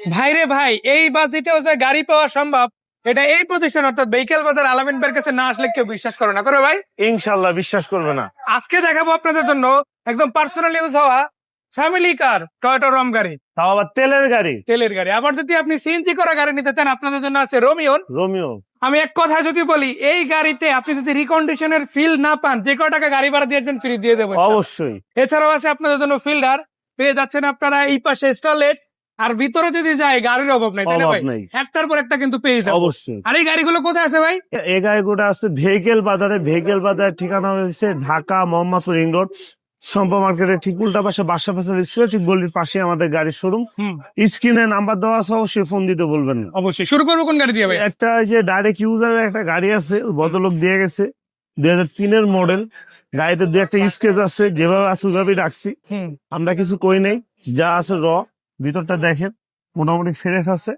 ভাইরে ভাই এই বাস বাজেটেও যে গাড়ি পাওয়া সম্ভব এটা এই প্রতিষ্ঠান অর্থাৎ ভেহিকেল বাজার আলামিন ভাইয়ের কাছে না আসলে কেউ বিশ্বাস করে না করে ভাই? ইনশাল্লাহ বিশ্বাস করবে না। আজকে দেখাবো আপনাদের জন্য একদম পার্সোনাল ইউজ হওয়া ফ্যামিলি কার টয়টা রম গাড়ি। তাও আবার তেলের গাড়ি? তেলের গাড়ি। আবার যদি আপনি সিএনজি করা গাড়ি নিতে চান আপনাদের জন্য আছে রোমিওন রোমিও আমি এক কথা যদি বলি এই গাড়িতে আপনি যদি রিকন্ডিশনের ফিল না পান যে কয় টাকা গাড়ি ভাড়া দিয়েছেন ফ্রি দিয়ে দেবো অবশ্যই। এছাড়াও আছে আপনাদের জন্য ফিল্ডার পেয়ে যাচ্ছেন আপনারা এই পাশে স্টারলেট আর ভিতরে যদি যায় গাড়ির অভাব নাই অভাব ভাই? একটার পর একটা কিন্তু পেয়ে যাব। অবশ্যই। আর এই গাড়িগুলো কোথায় আছে ভাই? এ গাড়িগুলো আছে ভেহিকেল বাজারে। ভেহিকেল বাজারের ঠিকানা হয়েছে ঢাকা মোহাম্মদপুর রিং রোড। সম্পা মার্কেটের ঠিক উল্টা পাশে বাসা পাশে ছিল ঠিক গলির পাশে আমাদের গাড়ির শোরুম। স্ক্রিনে নাম্বার দেওয়া আছে অবশ্যই ফোন দিতে বলবেন অবশ্যই। শুরু করব কোন গাড়ি দিয়ে ভাই? একটা যে ডাইরেক্ট ইউজারের একটা গাড়ি আছে ভদ্রলোক দিয়ে গেছে। দুই হাজার তিনের মডেল গাড়িতে দু একটা স্কেচ আছে যেভাবে আছে ওইভাবেই রাখছি। আমরা কিছু কই নেই যা আছে র ভিতরটা দেখেন মোটামুটি ফ্রেশ আছে।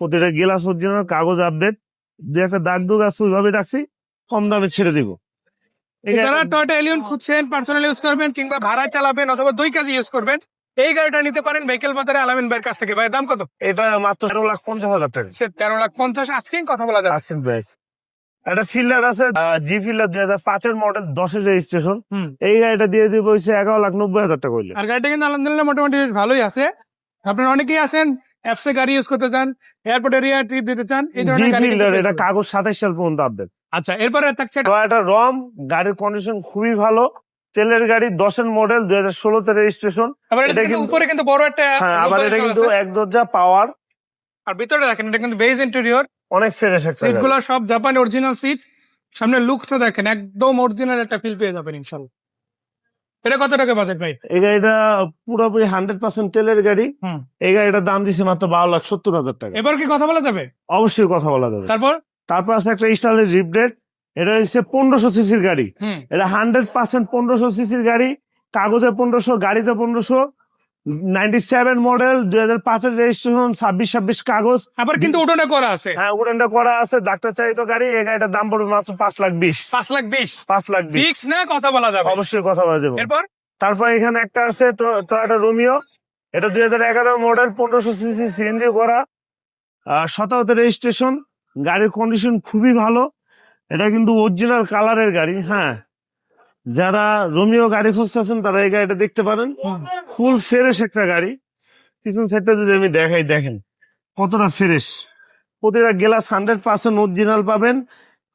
প্রতিটা গেলাস অরিজিনাল কাগজ আপডেট দু একটা দাগ দুগ আছে ওইভাবে রাখছি। কম দামে ছেড়ে দিব। যারা টয়টা এলিয়ন খুঁজছেন পার্সোনাল ইউজ করবেন কিংবা ভাড়া চালাবেন অথবা দুই কাজে ইউজ করবেন এই গাড়িটা নিতে পারেন ভেহিকেল বাজারে আলামিন ভাইয়ের কাছ থেকে। ভাই দাম কত? এটা মাত্র তেরো লাখ পঞ্চাশ হাজার টাকা। সে তেরো লাখ পঞ্চাশ আজকে কথা বলা যাচ্ছে। আসছেন প্রাইস একটা ফিল্ডার আছে জি ফিল্ডার দুই হাজার পাঁচের মডেল দশের রেজিস্ট্রেশন এই গাড়িটা দিয়ে দিব এগারো লাখ নব্বই হাজার টাকা আর গাড়িটা কিন্তু আলহামদুলিল্লাহ মোটামুটি ভালোই আছে। আপনারা অনেকেই আছেন অ্যাপসে গাড়ি ইউজ করতে চান এয়ারপোর্ট এরিয়া ট্রিপ দিতে চান এই ধরনের গাড়ি এটা। কাগজ সাতাইশ সাল পর্যন্ত আপডেট আচ্ছা এরপরে থাকছে একটা রম গাড়ির কন্ডিশন খুবই ভালো। তেলের গাড়ি দশের মডেল দুই হাজার ষোলোতে রেজিস্ট্রেশন এটা কিন্তু উপরে কিন্তু বড় একটা হ্যাঁ আবার এটা কিন্তু এক দরজা পাওয়ার আর ভিতরে দেখেন এটা কিন্তু ভেজ ইন্টেরিয়র অনেক ফ্রেশ একটা সিট গাড়ি। গুলো সব জাপানি অরিজিনাল সিট সামনে লুকটা দেখেন একদম অরিজিনাল একটা ফিল পেয়ে যাবেন ইনশাল্লাহ এটা কত টাকা বাজেট ভাই? এই গাড়িটা পুরোপুরি হান্ড্রেড পার্সেন্ট তেলের গাড়ি। হুম। এই গাড়িটার দাম দিচ্ছে মাত্র বারো লাখ সত্তর হাজার টাকা। এবার কি কথা বলা যাবে? অবশ্যই কথা বলা যাবে। তারপর? তারপর আছে একটা স্টাইলের রিপডেট এটা হচ্ছে পনেরোশো সিসির গাড়ি। হুম। এটা হান্ড্রেড পার্সেন্ট পনেরোশো সিসির গাড়ি। কাগজে পনেরোশো গাড়িতে পনেরোশো। নাইনটি সেভেন মডেল দুই হাজার পাঁচের রেজিস্ট্রেশন ছাব্বিশ ছাব্বিশ কাগজ। আবার কিন্তু করা আছে। হ্যাঁ উড়ানটা করা আছে ডাক্তার চালিত গাড়ি এই গাড়িটার দাম পড়বে মাত্র পাঁচ লাখ বিশ। পাঁচ লাখ বিশ? পাঁচ লাখ বিশ। না? কথা বলা যাবে। অবশ্যই কথা বলা যাবে। এরপর? তারপর এখানে একটা আছে টয়োটা রোমিও এটা দুই হাজার এগারো মডেল পনেরোশো সিসি সিএনজি করা। শতাব্দী রেজিস্ট্রেশন গাড়ির কন্ডিশন খুবই ভালো। এটা কিন্তু অরিজিনাল কালারের গাড়ি হ্যাঁ। যারা রোমিও গাড়ি খুঁজতেছেন তারা এই গাড়িটা দেখতে পারেন। ফুল ফ্রেশ একটা গাড়ি। পিছন সাইডটা যদি আমি দেখাই দেখেন কতটা ফ্রেশ। প্রতিটা গেলাস হান্ড্রেড পার্সেন্ট অরিজিনাল পাবেন।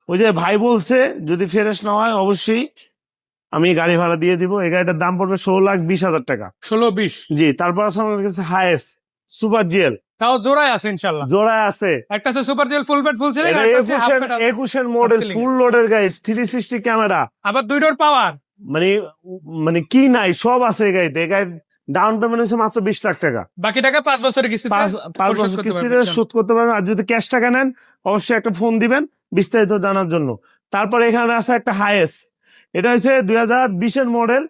ওই যে ভাই বলছে যদি ফ্রেশ না হয় অবশ্যই আমি গাড়ি ভাড়া দিয়ে দিব। এই গাড়িটার দাম পড়বে ষোলো লাখ বিশ হাজার টাকা। ষোলো বিশ। জি তারপর আছে আমাদের কাছে হায়েস্ট সুপার জিএল তাও জোড়ায় আছে ইনশাল্লাহ জোড়ায় আছে। একটা হচ্ছে সুপার জেল ফুল পেট ফুল ছিল একুশের একুশের মডেল ফুল লোডের গাড়ি থ্রি সিক্সটি ক্যামেরা আবার দুই ডোর পাওয়ার মানে মানে কি নাই সব আছে এই গাড়িতে ডাউন পেমেন্ট হচ্ছে মাত্র বিশ লাখ টাকা। বাকি টাকা পাঁচ বছরের কিস্তিতে পাঁচ বছর কিস্তিতে। শোধ করতে পারবেন। আর যদি ক্যাশ টাকা নেন অবশ্যই একটা ফোন দিবেন বিস্তারিত জানার জন্য। তারপর এখানে আছে একটা হাইয়েস্ট এটা হচ্ছে দুই হাজার বিশের মডেল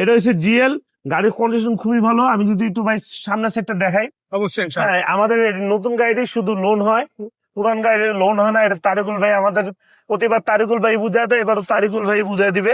এটা হচ্ছে জিএল গাড়ির কন্ডিশন খুবই ভালো। আমি যদি একটু ভাই সামনে সেটটা দেখাই। অবশ্যই হ্যাঁ আমাদের নতুন গাড়িতে শুধু লোন হয়। পুরান গাড়ির লোন হয় না এটা তারিকুল ভাই আমাদের প্রতিবার তারিকুল ভাই বুঝায় দেয় এবার তারিকুল ভাই বুঝায় দিবে।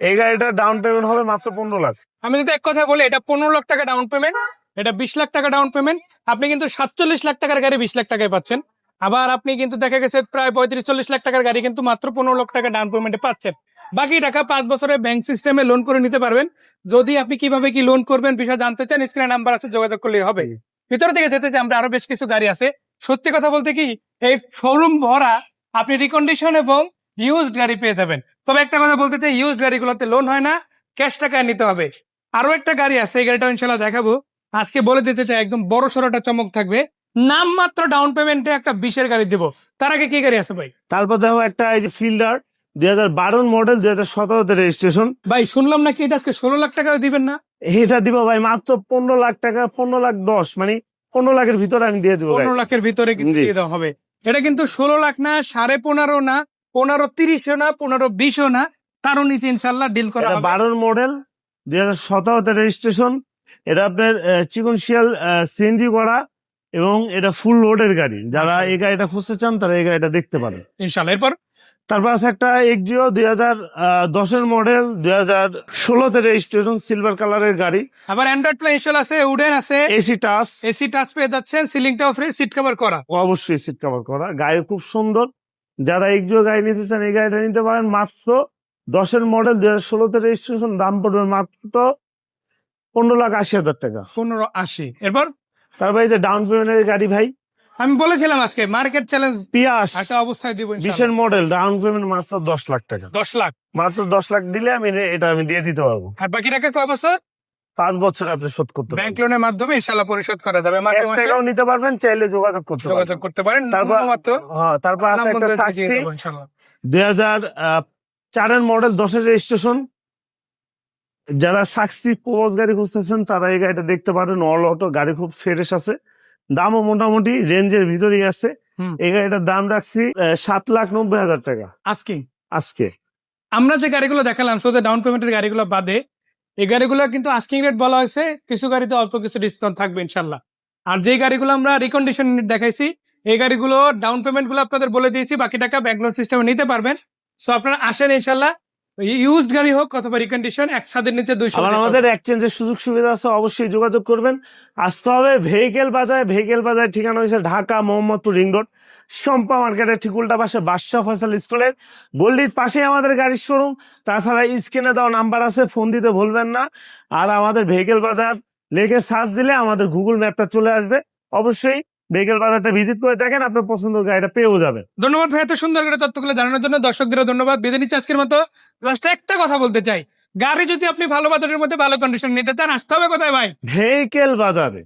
এই গাড়িটা ডাউন পেমেন্ট হবে মাত্র পনেরো লাখ। আমি যদি এক কথা বলি এটা পনেরো লাখ টাকা ডাউন পেমেন্ট এটা বিশ লাখ টাকা ডাউন পেমেন্ট আপনি কিন্তু সাতচল্লিশ লাখ টাকার গাড়ি বিশ লাখ টাকায় পাচ্ছেন। আবার আপনি কিন্তু দেখা গেছে প্রায় পঁয়ত্রিশ চল্লিশ লাখ টাকার গাড়ি কিন্তু মাত্র পনেরো লাখ টাকা ডাউন পেমেন্টে পাচ্ছেন। বাকি টাকা পাঁচ বছরের ব্যাংক সিস্টেমে লোন করে নিতে পারবেন। যদি আপনি কীভাবে কি লোন করবেন বিষয় জানতে চান স্ক্রিনে নাম্বার আছে যোগাযোগ করলে হবে। ভিতরে থেকে যেতে আমরা আরও বেশ কিছু গাড়ি আছে। সত্যি কথা বলতে কি এই শোরুম ভরা আপনি রিকন্ডিশন এবং ইউজড গাড়ি পেয়ে যাবেন। তবে একটা কথা বলতে চাই ইউজড গাড়িগুলোতে লোন হয় না ক্যাশ টাকায় নিতে হবে। আরও একটা গাড়ি আছে এই গাড়িটা ইনশাল্লাহ দেখাবো। আজকে বলে দিতে চাই একদম বড় সড়োটা চমক থাকবে। নাম মাত্র ডাউন পেমেন্টে একটা বিশের গাড়ি দিব। তার আগে কি গাড়ি আছে ভাই? তারপর দেখো একটা এই যে ফিল্ডার দুই হাজার বারোর মডেল দুই হাজার সতেরোতে রেজিস্ট্রেশন ভাই শুনলাম নাকি এটা আজকে ষোলো লাখ টাকা দিবেন না? এটা দিব ভাই মাত্র পনেরো লাখ টাকা পনেরো লাখ দশ মানে পনেরো লাখের ভিতরে আমি দিয়ে দিব পনেরো লাখের ভিতরে কিন্তু দিয়ে দেওয়া হবে। এটা কিন্তু ষোলো লাখ না সাড়ে পনেরো না পনেরো তিরিশও না পনেরো বিশও না তারও নিচে ইনশাল্লাহ ডিল করা বারোর মডেল দুই হাজার সতেরোতে রেজিস্ট্রেশন এটা আপনার চিকনশিয়াল সিএনজি করা এবং এটা ফুল লোডের গাড়ি। যারা এই গাড়িটা খুঁজতে চান তারা এই গাড়িটা দেখতে পারেন। ইনশাল্লাহ এরপর? তারপর আছে একটা এক্সিও দুই হাজার দশের মডেল দুই হাজার ষোলোতে রেজিস্ট্রেশন সিলভার কালারের গাড়ি। আবার অ্যান্ড্রয়েড প্লে ইনস্টল আছে উডেন আছে। এসি টাচ এসি টাচ পেয়ে যাচ্ছেন সিলিংটাও ফ্রি সিট কভার করা। অবশ্যই সিট কভার করা। গাড়ি খুব সুন্দর। যারা এক্সিও গাড়ি নিতে চান এই গাড়িটা নিতে পারেন মাত্র দশের মডেল দুই হাজার ষোলোতে রেজিস্ট্রেশন দাম পড়বে মাত্র পনেরো লাখ আশি হাজার টাকা। পনেরো আশি। এরপর? তারপর এই যে ডাউন পেমেন্টের গাড়ি ভাই আমি বলেছিলাম আজকে মার্কেট চ্যালেঞ্জ পিয়াস একটা অবস্থায় দিব বিশের মডেল ডাউন পেমেন্ট মাত্র দশ লাখ টাকা। দশ লাখ। মাত্র দশ লাখ দিলে আমি এটা আমি দিয়ে দিতে পারব। আর বাকি টাকা কয় বছর? পাঁচ বছর আপনি শোধ করতে ব্যাংক লোনের মাধ্যমে ইনশাল্লাহ পরিশোধ করা যাবে। এক টাকাও নিতে পারবেন চাইলে যোগাযোগ করতে যোগাযোগ করতে পারেন তারপর- মাত্র হ্যাঁ তারপর দুই হাজার চারের মডেল দশের রেজিস্ট্রেশন যারা সাকসি পোজ গাড়ি খুঁজতেছেন তারা এই গাড়িটা দেখতে পারেন। অল অটো গাড়ি খুব ফ্রেশ আছে। দামও মোটামুটি রেঞ্জের ভিতরেই আছে। এই গাড়িটার দাম রাখছি সাত লাখ নব্বই হাজার টাকা। আজকে? আজকে। আমরা যে গাড়িগুলো দেখালাম শুধু ডাউন পেমেন্টের গাড়িগুলো বাদে এই গাড়িগুলো কিন্তু আস্কিং রেট বলা হয়েছে কিছু গাড়িতে অল্প কিছু ডিসকাউন্ট থাকবে ইনশাল্লাহ। আর যে গাড়িগুলো আমরা রিকন্ডিশন দেখাইছি এই গাড়িগুলো ডাউন পেমেন্টগুলো আপনাদের বলে দিয়েছি বাকি টাকা ব্যাংক লোন সিস্টেমে নিতে পারবেন। সো আপনারা আসেন ইনশাল্লাহ ইউজড গাড়ি হোক অথবা রিকন্ডিশন এক ছাদের নিচে দুইশো আবার আমাদের এক্সচেঞ্জের সুযোগ সুবিধা আছে অবশ্যই যোগাযোগ করবেন। আসতে হবে ভেহিকেল বাজার ভেহিকেল বাজার ঠিকানা হয়েছে ঢাকা মোহাম্মদপুর রিং রোড শম্পা মার্কেটের ঠিক উল্টা পাশে বাদশাহ ফসল স্কুলের গল্লির পাশেই আমাদের গাড়ির শোরুম তাছাড়া স্ক্রিনে দেওয়া নাম্বার আছে ফোন দিতে ভুলবেন না। আর আমাদের ভেহিকেল বাজার লেখে সার্চ দিলে আমাদের গুগল ম্যাপটা চলে আসবে। অবশ্যই ভেহিকেল বাজারটা ভিজিট করে দেখেন আপনার পছন্দের গাড়িটা পেয়েও যাবেন। ধন্যবাদ ভাই এত সুন্দর করে তথ্যগুলো জানানোর জন্য। দর্শকদের ধন্যবাদ। বেঁধে নিচ্ছে আজকের মতো। জাস্ট একটা কথা বলতে চাই। গাড়ি যদি আপনি ভালো বাজারের মধ্যে ভালো কন্ডিশন নিতে চান আসতে হবে কোথায় ভাই? ভেহিকেল বাজারে।